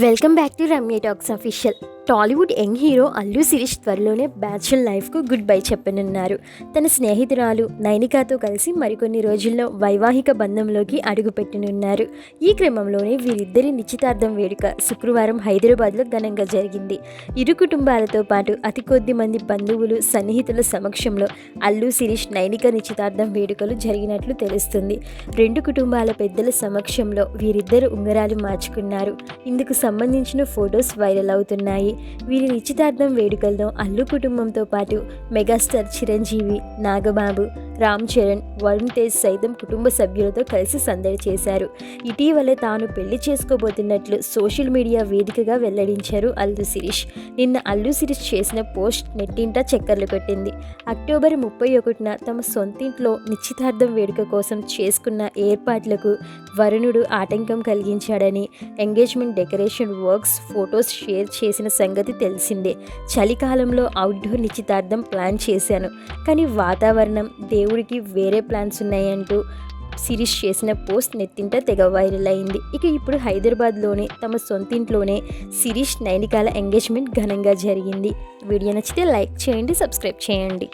Welcome back to Ramya talks official Tollywood young hero Allu Sirish త్వరలోనే bachelor లైఫ్కు good bye చెప్పనున్నారు. తన స్నేహితురాలు నైనికాతో కలిసి మరికొన్ని రోజుల్లో వైవాహిక బంధంలోకి అడుగుపెట్టనున్నారు. ఈ క్రమంలోనే వీరిద్దరి నిశ్చితార్థం వేడుక శుక్రవారం హైదరాబాద్లో ఘనంగా జరిగింది. ఇరు కుటుంబాలతో పాటు అతి కొద్ది మంది బంధువులు సన్నిహితుల సమక్షంలో అల్లు శిరీష్ నైనిక నిశ్చితార్థం వేడుకలు జరిగినట్లు తెలుస్తుంది. రెండు కుటుంబాల పెద్దల సమక్షంలో వీరిద్దరు ఉంగరాలు మార్చుకున్నారు. ఇందుకు సంబంధించిన ఫొటోస్ వైరల్ అవుతున్నాయి. వీరి నిశ్చితార్థం వేడుకల్లో అల్లు కుటుంబంతో పాటు మెగాస్టార్ చిరంజీవి నాగబాబు రామ్ చరణ్ వరుణ్ తేజ్ సైతం కుటుంబ సభ్యులతో కలిసి సందడి చేశారు. ఇటీవలే తాను పెళ్ళి చేసుకోబోతున్నట్లు సోషల్ మీడియా వేదికగా వెల్లడించారు అల్లు శిరీష్. నిన్న అల్లు శిరీష్ చేసిన పోస్ట్ నెట్టింట చక్కర్లు కొట్టింది. అక్టోబర్ ముప్పై ఒకటిన తమ సొంతింట్లో నిశ్చితార్థం వేడుక కోసం చేసుకున్న ఏర్పాట్లకు వరుణుడు ఆటంకం కలిగించాడని engagement decoration works photos share చేసిన సంగతి తెలిసిందే. చలికాలంలో అవుట్డోర్ నిశ్చితార్థం ప్లాన్ చేశాను. కానీ వాతావరణం దేవుడికి వేరే ప్లాన్స్ ఉన్నాయంటూ సిరీస్ చేసిన పోస్ట్ నెత్తింట తెగ వైరల్ అయింది. ఇక ఇప్పుడు హైదరాబాద్లోనే తమ సొంతింట్లోనే సిరీష్ నైనికాల ఎంగేజ్మెంట్ ఘనంగా జరిగింది. వీడియో నచ్చితే లైక్ చేయండి సబ్స్క్రైబ్ చేయండి.